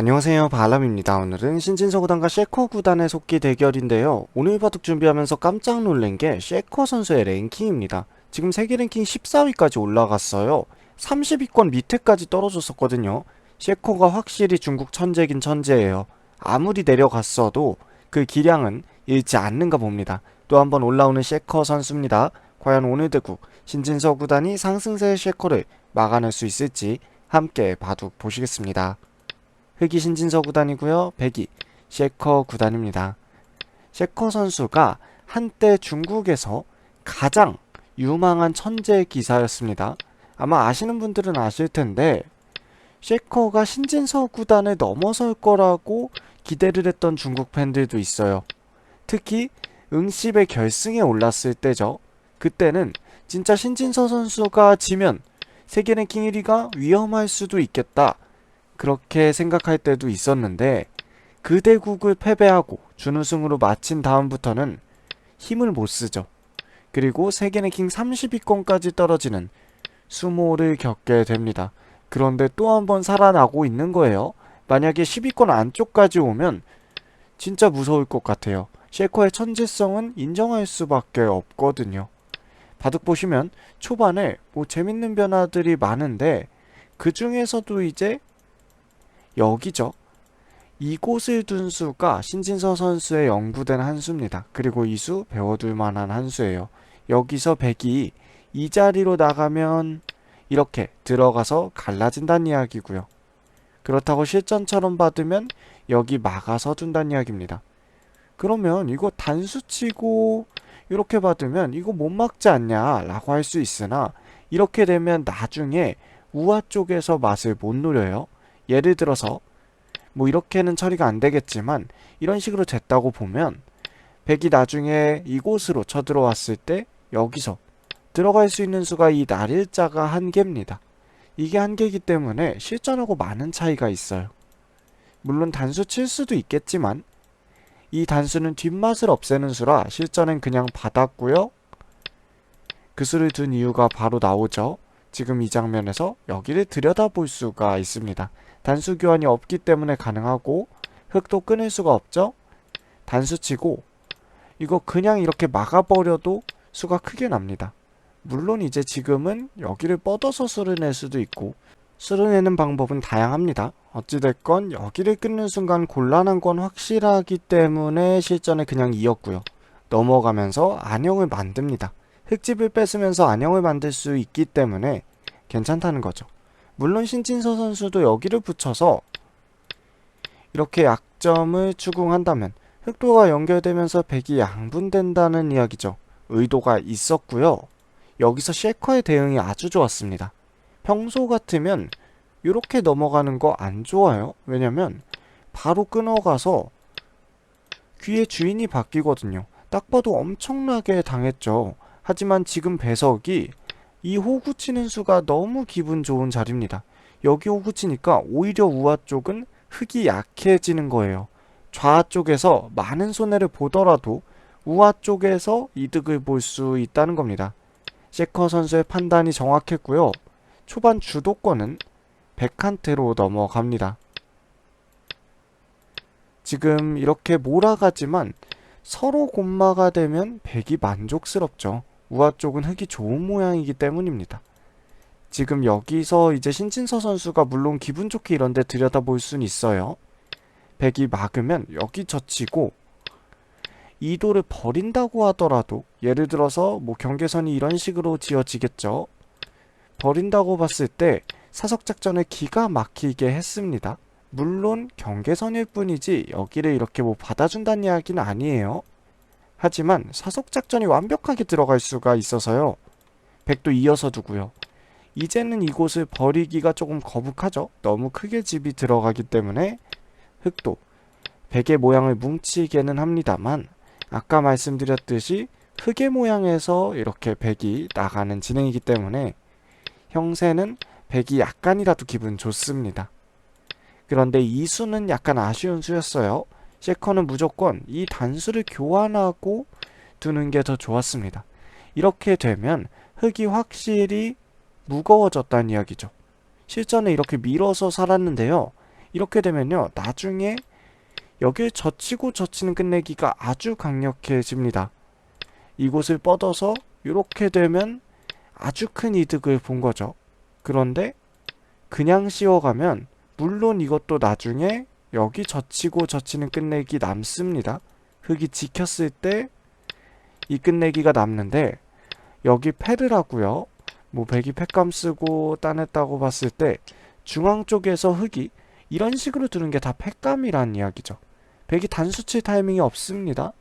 안녕하세요. 바람입니다. 오늘은 신진서 구단과 셰커 구단의 속기 대결인데요. 오늘 바둑 준비하면서 깜짝 놀란 게 셰커 선수의 랭킹입니다. 지금 세계 랭킹 14위까지 올라갔어요. 30위권 밑에까지 떨어졌었거든요. 셰커가 확실히 중국 천재긴 천재예요. 아무리 내려갔어도 그 기량은 잃지 않는가 봅니다. 또 한번 올라오는 셰커 선수입니다. 과연 오늘 대국 신진서 구단이 상승세의 셰커를 막아낼 수 있을지 함께 바둑 보시겠습니다 흑이 신진서 구단이고요. 백이 셰커 구단입니다. 셰커 선수가 한때 중국에서 가장 유망한 천재 기사였습니다. 아마 아시는 분들은 아실 텐데 셰커가 신진서 구단을 넘어설 거라고 기대를 했던 중국 팬들도 있어요. 특히 응시배 결승에 올랐을 때죠. 그때는 진짜 신진서 선수가 지면 세계 랭킹 1위가 위험할 수도 있겠다. 그렇게 생각할 때도 있었는데 그 대국을 패배하고 준우승으로 마친 다음부터는 힘을 못 쓰죠. 그리고 세계 랭킹 30위권까지 떨어지는 수모를 겪게 됩니다. 그런데 또 한 번 살아나고 있는 거예요. 만약에 10위권 안쪽까지 오면 진짜 무서울 것 같아요. 셰커의 천재성은 인정할 수밖에 없거든요. 바둑 보시면 초반에 뭐 재밌는 변화들이 많은데 그 중에서도 이제 여기죠. 이곳을 둔 수가 신진서 선수의 연구된 한 수입니다. 그리고 이 수 배워둘 만한 한 수예요. 여기서 백이 이 자리로 나가면 이렇게 들어가서 갈라진다는 이야기고요. 그렇다고 실전처럼 받으면 여기 막아서 둔다는 이야기입니다. 그러면 이거 단수치고 이렇게 받으면 이거 못 막지 않냐 라고 할 수 있으나 이렇게 되면 나중에 우아 쪽에서 맛을 못 누려요. 예를 들어서 뭐 이렇게는 처리가 안 되겠지만 이런 식으로 됐다고 보면 백이 나중에 이곳으로 쳐들어왔을 때 여기서 들어갈 수 있는 수가 이 날일자가 한 개입니다. 이게 한 개이기 때문에 실전하고 많은 차이가 있어요. 물론 단수 칠 수도 있겠지만 이 단수는 뒷맛을 없애는 수라 실전엔 그냥 받았고요. 그 수를 둔 이유가 바로 나오죠. 지금 이 장면에서 여기를 들여다볼 수가 있습니다. 단수 교환이 없기 때문에 가능하고 흙도 끊을 수가 없죠. 단수 치고 이거 그냥 이렇게 막아버려도 수가 크게 납니다. 물론 이제 지금은 여기를 뻗어서 수를 낼 수도 있고 수를 내는 방법은 다양합니다. 어찌됐건 여기를 끊는 순간 곤란한 건 확실하기 때문에 실전에 그냥 이었고요. 넘어가면서 안형을 만듭니다. 흙집을 뺏으면서 안형을 만들 수 있기 때문에 괜찮다는 거죠. 물론 신진서 선수도 여기를 붙여서 이렇게 약점을 추궁한다면 흑도가 연결되면서 백이 양분된다는 이야기죠. 의도가 있었고요. 여기서 셰커의 대응이 아주 좋았습니다. 평소 같으면 이렇게 넘어가는 거 안 좋아요. 왜냐면 바로 끊어가서 귀의 주인이 바뀌거든요. 딱 봐도 엄청나게 당했죠. 하지만 지금 배석이 이 호구 치는 수가 너무 기분 좋은 자리입니다. 여기 호구 치니까 오히려 우아 쪽은 흙이 약해지는 거예요. 좌 쪽에서 많은 손해를 보더라도 우아 쪽에서 이득을 볼 수 있다는 겁니다. 셰커 선수의 판단이 정확했고요. 초반 주도권은 백한테로 넘어갑니다. 지금 이렇게 몰아가지만 서로 곰마가 되면 백이 만족스럽죠. 우아 쪽은 흙이 좋은 모양이기 때문입니다. 지금 여기서 이제 신진서 선수가 물론 기분 좋게 이런데 들여다볼 순 있어요. 백이 막으면 여기 젖히고 이도를 버린다고 하더라도 예를 들어서 뭐 경계선이 이런 식으로 지어지겠죠. 버린다고 봤을 때 사석작전을 기가 막히게 했습니다. 물론 경계선일 뿐이지 여기를 이렇게 뭐 받아준다는 이야기는 아니에요. 하지만 사속작전이 완벽하게 들어갈 수가 있어서요. 백도 이어서 두고요. 이제는 이곳을 버리기가 조금 거북하죠. 너무 크게 집이 들어가기 때문에 흑도 백의 모양을 뭉치게는 합니다만 아까 말씀드렸듯이 흑의 모양에서 이렇게 백이 나가는 진행이기 때문에 형세는 백이 약간이라도 기분 좋습니다. 그런데 이 수는 약간 아쉬운 수였어요. 셰커는 무조건 이 단수를 교환하고 두는 게 더 좋았습니다. 이렇게 되면 흙이 확실히 무거워졌다는 이야기죠. 실전에 이렇게 밀어서 살았는데요. 이렇게 되면요 나중에 여기에 젖히고 젖히는 끝내기가 아주 강력해집니다. 이곳을 뻗어서 이렇게 되면 아주 큰 이득을 본 거죠. 그런데 그냥 씌워가면 물론 이것도 나중에 여기 젖히고 젖히는 끝내기 남습니다. 흙이 지켰을 때 이 끝내기가 남는데 여기 패를 하고요. 뭐 백이 팩감 쓰고 따냈다고 봤을 때 중앙 쪽에서 흙이 이런 식으로 두는 게다 팩감이란 이야기죠. 백이 단수칠 타이밍이 없습니다.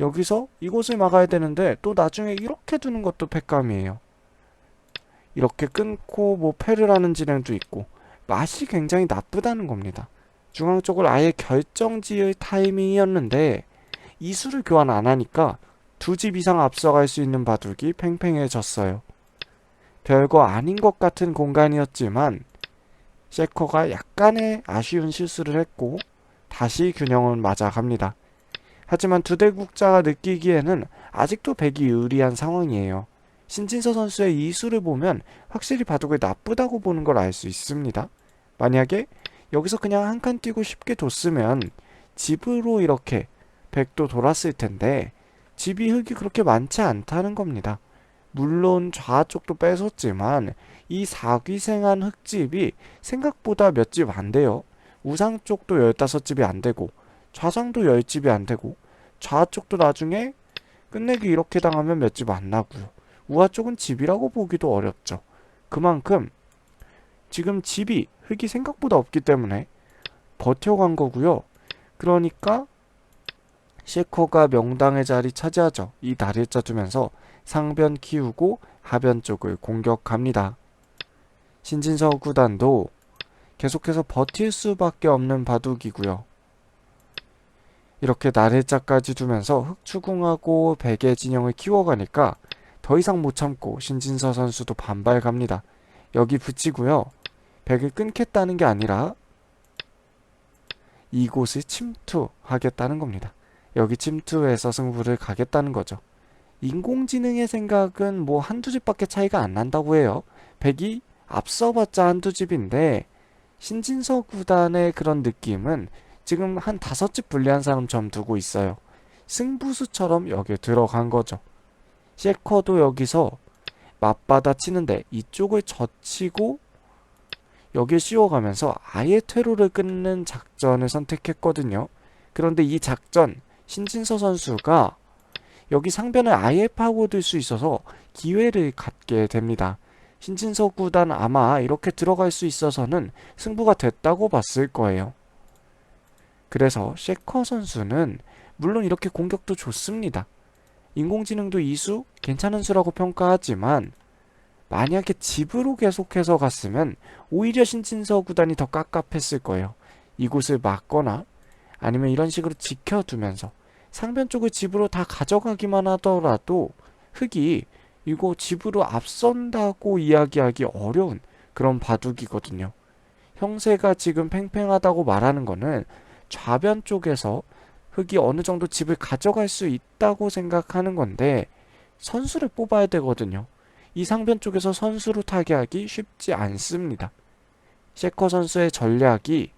여기서 이곳을 막아야 되는데 또 나중에 이렇게 두는 것도 팩감이에요. 이렇게 끊고 뭐 패를 하는 진행도 있고 맛이 굉장히 나쁘다는 겁니다. 중앙 쪽을 아예 결정지을 타이밍이었는데 이수를 교환 안 하니까 두 집 이상 앞서갈 수 있는 바둑이 팽팽해졌어요. 별거 아닌 것 같은 공간이었지만 셰커가 약간의 아쉬운 실수를 했고 다시 균형은 맞아갑니다. 하지만 두 대국자가 느끼기에는 아직도 백이 유리한 상황이에요. 신진서 선수의 이수를 보면 확실히 바둑을 나쁘다고 보는 걸 알 수 있습니다. 만약에 여기서 그냥 한 칸 뛰고 쉽게 뒀으면 집으로 이렇게 백도 돌았을 텐데 집이 흙이 그렇게 많지 않다는 겁니다. 물론 좌쪽도 뺏었지만 이 사귀생한 흙집이 생각보다 몇 집 안 돼요. 우상 쪽도 15집이 안 되고 좌상도 10집이 안 되고 좌쪽도 나중에 끝내기 이렇게 당하면 몇 집 안 나고요. 우하 쪽은 집이라고 보기도 어렵죠. 그만큼 지금 집이 흙이 생각보다 없기 때문에 버텨간 거고요. 그러니까 셰커가 명당의 자리 차지하죠. 이 다리자 두면서 상변 키우고 하변 쪽을 공격합니다. 신진서 구단도 계속해서 버틸 수밖에 없는 바둑이고요. 이렇게 나래자까지 두면서 흑추궁하고 백의 진영을 키워가니까 더 이상 못 참고 신진서 선수도 반발 갑니다. 여기 붙이고요. 백을 끊겠다는 게 아니라 이곳을 침투하겠다는 겁니다. 여기 침투해서 승부를 가겠다는 거죠. 인공지능의 생각은 뭐 한두 집밖에 차이가 안 난다고 해요. 백이 앞서봤자 한두 집인데 신진서 구단의 그런 느낌은 지금 한 다섯 집 불리한 사람처럼 두고 있어요. 승부수처럼 여기에 들어간 거죠. 셰커도 여기서 맞받아 치는데 이쪽을 젖히고 여기에 씌워가면서 아예 퇴로를 끊는 작전을 선택했거든요. 그런데 이 작전 신진서 선수가 여기 상변을 아예 파고들 수 있어서 기회를 갖게 됩니다. 신진서 구단 아마 이렇게 들어갈 수 있어서는 승부가 됐다고 봤을 거예요. 그래서 셰커 선수는 물론 이렇게 공격도 좋습니다. 인공지능도 이수 괜찮은 수라고 평가하지만 만약에 집으로 계속해서 갔으면 오히려 신진서 구단이 더 깝깝했을 거예요. 이곳을 막거나 아니면 이런 식으로 지켜두면서 상변 쪽을 집으로 다 가져가기만 하더라도 흙이 이거 집으로 앞선다고 이야기하기 어려운 그런 바둑이거든요. 형세가 지금 팽팽하다고 말하는 거는 좌변 쪽에서 흙이 어느 정도 집을 가져갈 수 있다고 생각하는 건데 선수를 뽑아야 되거든요. 이 상변 쪽에서 선수로 타개하기 쉽지 않습니다. 셰커 선수의 전략이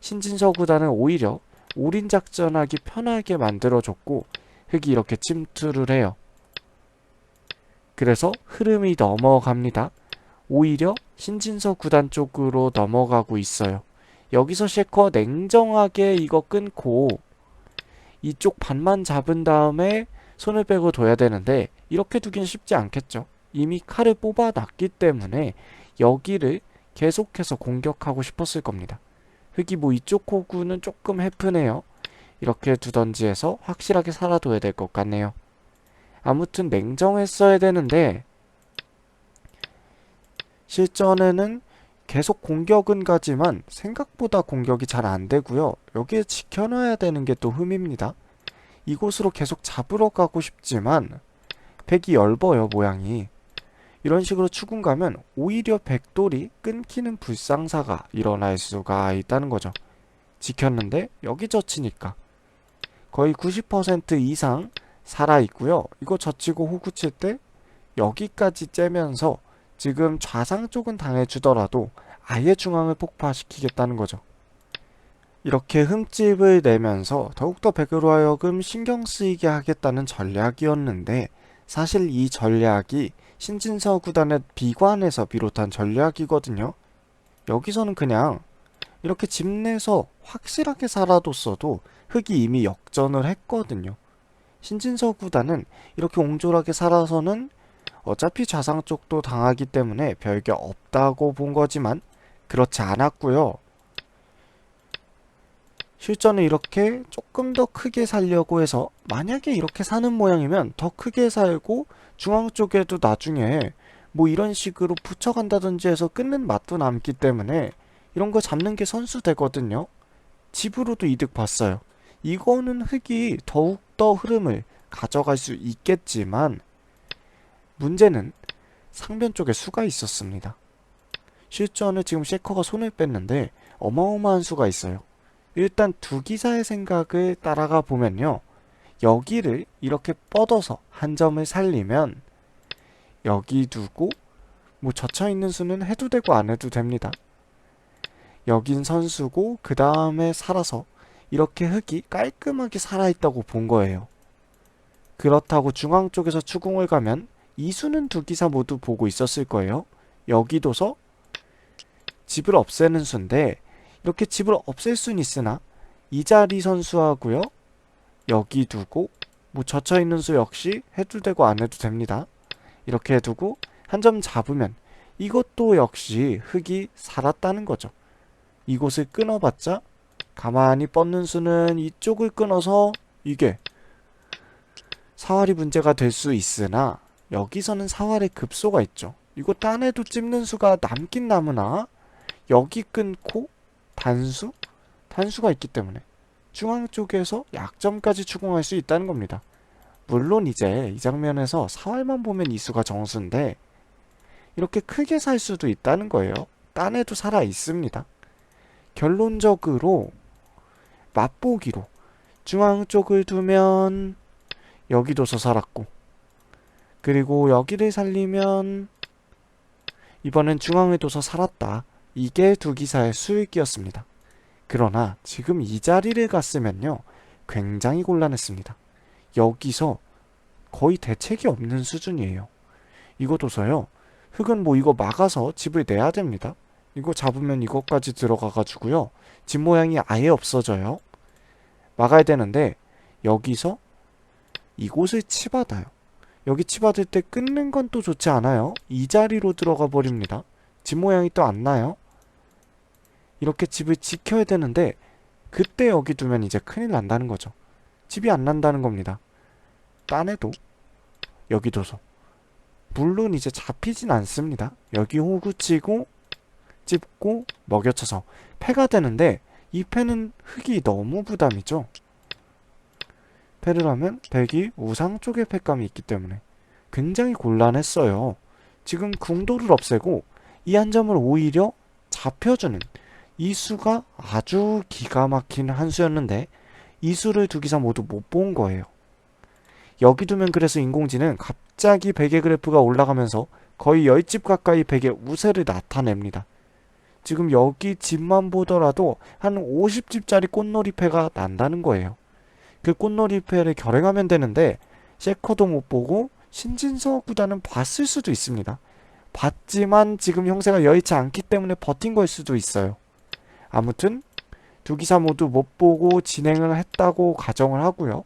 신진서 구단은 오히려 올인 작전하기 편하게 만들어줬고 흙이 이렇게 침투를 해요. 그래서 흐름이 넘어갑니다. 오히려 신진서 구단 쪽으로 넘어가고 있어요. 여기서 셰커 냉정하게 이거 끊고 이쪽 반만 잡은 다음에 손을 빼고 둬야 되는데 이렇게 두긴 쉽지 않겠죠. 이미 칼을 뽑아놨기 때문에 여기를 계속해서 공격하고 싶었을 겁니다. 흙이 뭐 이쪽 호구는 조금 해프네요. 이렇게 두던지 해서 확실하게 살아둬야 될 것 같네요. 아무튼 냉정했어야 되는데 실전에는 계속 공격은 가지만 생각보다 공격이 잘 안 되고요. 여기에 지켜놔야 되는 게 또 흠입니다. 이곳으로 계속 잡으러 가고 싶지만 백이 넓어요 모양이. 이런 식으로 추궁 가면 오히려 백돌이 끊기는 불상사가 일어날 수가 있다는 거죠. 지켰는데 여기 젖히니까 거의 90% 이상 살아있고요. 이거 젖히고 호구 칠 때 여기까지 째면서 지금 좌상 쪽은 당해주더라도 아예 중앙을 폭파시키겠다는 거죠. 이렇게 흠집을 내면서 더욱더 백으로 하여금 신경 쓰이게 하겠다는 전략이었는데 사실 이 전략이 신진서 구단의 비관에서 비롯한 전략이거든요. 여기서는 그냥 이렇게 집 내서 확실하게 살아뒀어도 흑이 이미 역전을 했거든요. 신진서 구단은 이렇게 옹졸하게 살아서는 어차피 좌상 쪽도 당하기 때문에 별게 없다고 본 거지만 그렇지 않았고요. 실전은 이렇게 조금 더 크게 살려고 해서 만약에 이렇게 사는 모양이면 더 크게 살고 중앙 쪽에도 나중에 뭐 이런 식으로 붙여간다든지 해서 끊는 맛도 남기 때문에 이런 거 잡는 게 선수 되거든요. 집으로도 이득 봤어요. 이거는 흑이 더욱더 흐름을 가져갈 수 있겠지만 문제는 상변 쪽에 수가 있었습니다. 실전을 지금 셰커가 손을 뺐는데 어마어마한 수가 있어요. 일단 두 기사의 생각을 따라가 보면요. 여기를 이렇게 뻗어서 한 점을 살리면 여기 두고 뭐 젖혀 있는 수는 해도 되고 안 해도 됩니다. 여긴 선수고 그 다음에 살아서 이렇게 흙이 깔끔하게 살아있다고 본 거예요. 그렇다고 중앙 쪽에서 추궁을 가면 이 수는 두 기사 모두 보고 있었을 거예요. 여기 둬서 집을 없애는 수인데 이렇게 집을 없앨 수는 있으나 이 자리 선수하고요. 여기 두고 뭐 젖혀 있는 수 역시 해도 되고 안 해도 됩니다. 이렇게 두고 한 점 잡으면 이것도 역시 흙이 살았다는 거죠. 이곳을 끊어봤자 가만히 뻗는 수는 이쪽을 끊어서 이게 사활이 문제가 될 수 있으나 여기서는 사활의 급소가 있죠. 이거 딴에도 찝는 수가 남긴 남으나 여기 끊고 단수? 단수가 있기 때문에 중앙 쪽에서 약점까지 추궁할 수 있다는 겁니다. 물론 이제 이 장면에서 사활만 보면 이 수가 정수인데 이렇게 크게 살 수도 있다는 거예요. 딴에도 살아 있습니다. 결론적으로 맛보기로 중앙 쪽을 두면 여기 둬서 살았고 그리고 여기를 살리면 이번엔 중앙을 둬서 살았다. 이게 두 기사의 수익이었습니다. 그러나 지금 이 자리를 갔으면요. 굉장히 곤란했습니다. 여기서 거의 대책이 없는 수준이에요. 이거 둬서요. 흙은 뭐 이거 막아서 집을 내야 됩니다. 이거 잡으면 이것까지 들어가가지고요. 집 모양이 아예 없어져요. 막아야 되는데 여기서 이곳을 치받아요. 여기 치받을 때 끊는 건 또 좋지 않아요. 이 자리로 들어가 버립니다. 집 모양이 또 안 나요. 이렇게 집을 지켜야 되는데 그때 여기 두면 이제 큰일 난다는 거죠. 집이 안 난다는 겁니다. 딴에도 여기 둬서 물론 이제 잡히진 않습니다. 여기 호구치고 찝고 먹여쳐서 패가 되는데 이 패는 흙이 너무 부담이죠. 패를 하면 백이 우상 쪽에 패감이 있기 때문에 굉장히 곤란했어요. 지금 궁도를 없애고 이 한 점을 오히려 잡혀주는 이 수가 아주 기가 막힌 한 수였는데 이 수를 두 기사 모두 못 본 거예요. 여기 두면 그래서 인공지는 갑자기 베개 그래프가 올라가면서 거의 10집 가까이 베개 우세를 나타냅니다. 지금 여기 집만 보더라도 한 50집짜리 꽃놀이패가 난다는 거예요. 그 꽃놀이패를 결행하면 되는데 세커도 못 보고 신진서 구단은 봤을 수도 있습니다. 봤지만 지금 형세가 여의치 않기 때문에 버틴 걸 수도 있어요. 아무튼 두 기사 모두 못 보고 진행을 했다고 가정을 하고요.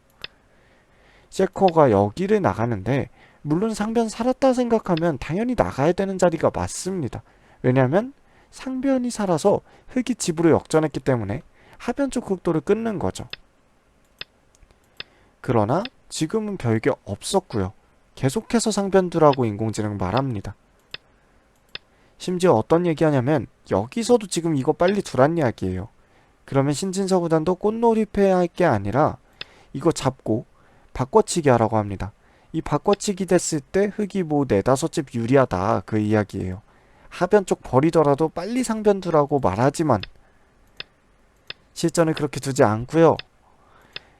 세커가 여기를 나가는데 물론 상변 살았다 생각하면 당연히 나가야 되는 자리가 맞습니다. 왜냐하면 상변이 살아서 흙이 집으로 역전했기 때문에 하변 쪽 흑도를 끊는 거죠. 그러나 지금은 별게 없었고요. 계속해서 상변두라고 인공지능 말합니다. 심지어 어떤 얘기하냐면 여기서도 지금 이거 빨리 두란 이야기예요. 그러면 신진서 구단도 꽃놀이패 할 게 아니라 이거 잡고 바꿔치기 하라고 합니다. 이 바꿔치기 됐을 때 흙이 뭐 네다섯 집 유리하다 그 이야기예요. 하변 쪽 버리더라도 빨리 상변 두라고 말하지만 실전을 그렇게 두지 않고요.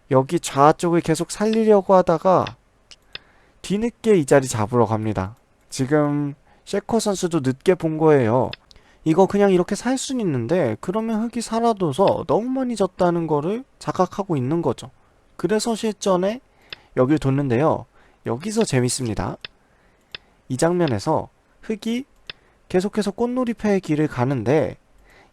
여기 좌쪽을 계속 살리려고 하다가 뒤늦게 이 자리 잡으러 갑니다. 지금 셰커 선수도 늦게 본 거예요. 이거 그냥 이렇게 살 순 있는데 그러면 흙이 사라져서 너무 많이 졌다는 거를 자각하고 있는 거죠. 그래서 실전에 여길 뒀는데요. 여기서 재밌습니다. 이 장면에서 흙이 계속해서 꽃놀이 패의 길을 가는데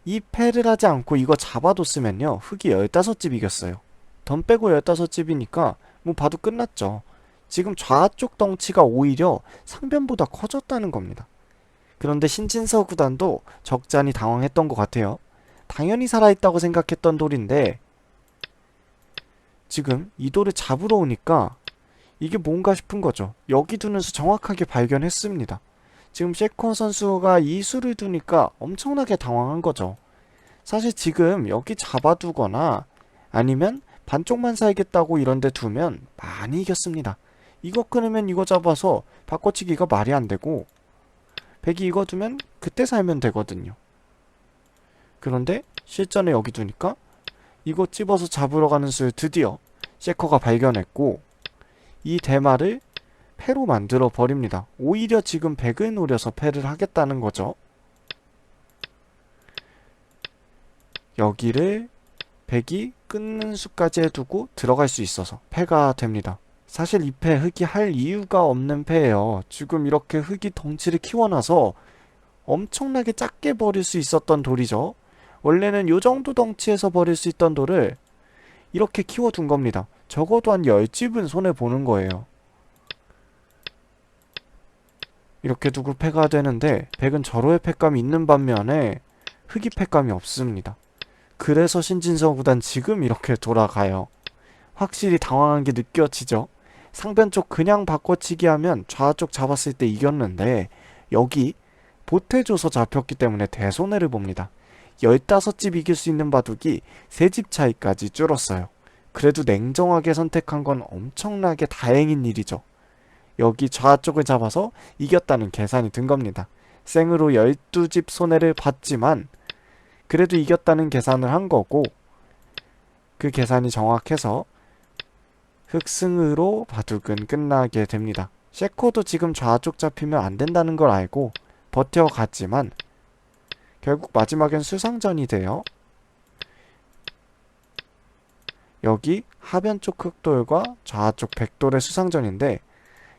이 패를 하지 않고 이거 잡아뒀으면요. 흙이 15집 이겼어요. 덤 빼고 15집이니까 뭐 봐도 끝났죠. 지금 좌쪽 덩치가 오히려 상변보다 커졌다는 겁니다. 그런데 신진서 구단도 적잖이 당황했던 것 같아요. 당연히 살아있다고 생각했던 돌인데 지금 이 돌을 잡으러 오니까 이게 뭔가 싶은 거죠. 여기 두는 수 정확하게 발견했습니다. 지금 셰커 선수가 이 수를 두니까 엄청나게 당황한 거죠. 사실 지금 여기 잡아두거나 아니면 반쪽만 살겠다고 이런데 두면 많이 이겼습니다. 이거 끊으면 이거 잡아서 바꿔치기가 말이 안 되고 백이 이거 두면 그때 살면 되거든요. 그런데 실전에 여기 두니까 이거 찝어서 잡으러 가는 수를 드디어 셰커가 발견했고 이 대마를 패로 만들어 버립니다. 오히려 지금 백을 노려서 패를 하겠다는 거죠. 여기를 백이 끊는 수까지 해두고 들어갈 수 있어서 패가 됩니다. 사실 이 패 흑이 할 이유가 없는 패예요. 지금 이렇게 흑이 덩치를 키워놔서 엄청나게 작게 버릴 수 있었던 돌이죠. 원래는 요 정도 덩치에서 버릴 수 있던 돌을 이렇게 키워둔 겁니다. 적어도 한 10집은 손해보는 거예요. 이렇게 두고 패가 되는데 백은 절호의 패감이 있는 반면에 흑이 패감이 없습니다. 그래서 신진서 구단 지금 이렇게 돌아가요. 확실히 당황한 게 느껴지죠? 상변 쪽 그냥 바꿔치기 하면 좌쪽 잡았을 때 이겼는데 여기 보태줘서 잡혔기 때문에 대손해를 봅니다. 15집 이길 수 있는 바둑이 3집 차이까지 줄었어요. 그래도 냉정하게 선택한 건 엄청나게 다행인 일이죠. 여기 좌쪽을 잡아서 이겼다는 계산이 든 겁니다. 생으로 12집 손해를 봤지만 그래도 이겼다는 계산을 한 거고 그 계산이 정확해서 흑승으로 바둑은 끝나게 됩니다. 셰코도 지금 좌쪽 잡히면 안 된다는 걸 알고 버텨갔지만 결국 마지막엔 수상전이 돼요. 여기 하변 쪽 흑돌과 좌쪽 백돌의 수상전인데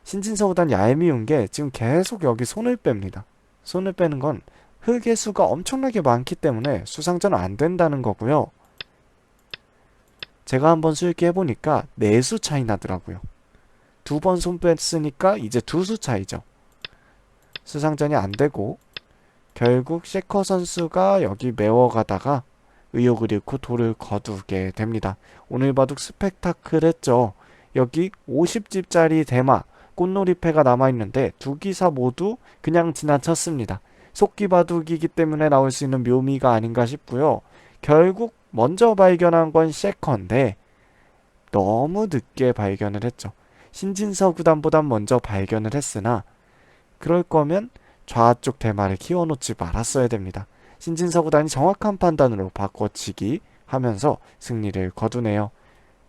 신진서보단 얄미운 게 지금 계속 여기 손을 뺍니다. 손을 빼는 건 흑의 수가 엄청나게 많기 때문에 수상전은 안 된다는 거고요. 제가 한번 수익기 해보니까 4수 차이 나더라고요. 두 번 손 뺐으니까 이제 두 수 차이죠. 수상전이 안 되고 결국 셰커 선수가 여기 메워가다가 의욕을 잃고 돌을 거두게 됩니다. 오늘 바둑 스펙타클했죠. 여기 50집짜리 대마 꽃놀이패가 남아있는데 두 기사 모두 그냥 지나쳤습니다. 속기 바둑이기 때문에 나올 수 있는 묘미가 아닌가 싶고요. 결국 먼저 발견한 건 셰커인데 너무 늦게 발견을 했죠. 신진서 구단보단 먼저 발견을 했으나 그럴 거면 좌쪽 대마를 키워놓지 말았어야 됩니다. 신진서 구단이 정확한 판단으로 바꿔치기 하면서 승리를 거두네요.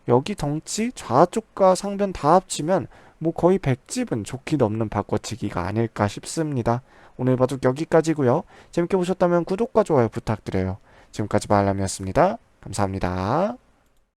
여기 덩치 좌쪽과 상변 다 합치면 뭐 거의 100집은 좋게 넘는 바꿔치기가 아닐까 싶습니다. 오늘 바둑 여기까지고요. 재밌게 보셨다면 구독과 좋아요 부탁드려요. 지금까지 말람이었습니다. 감사합니다.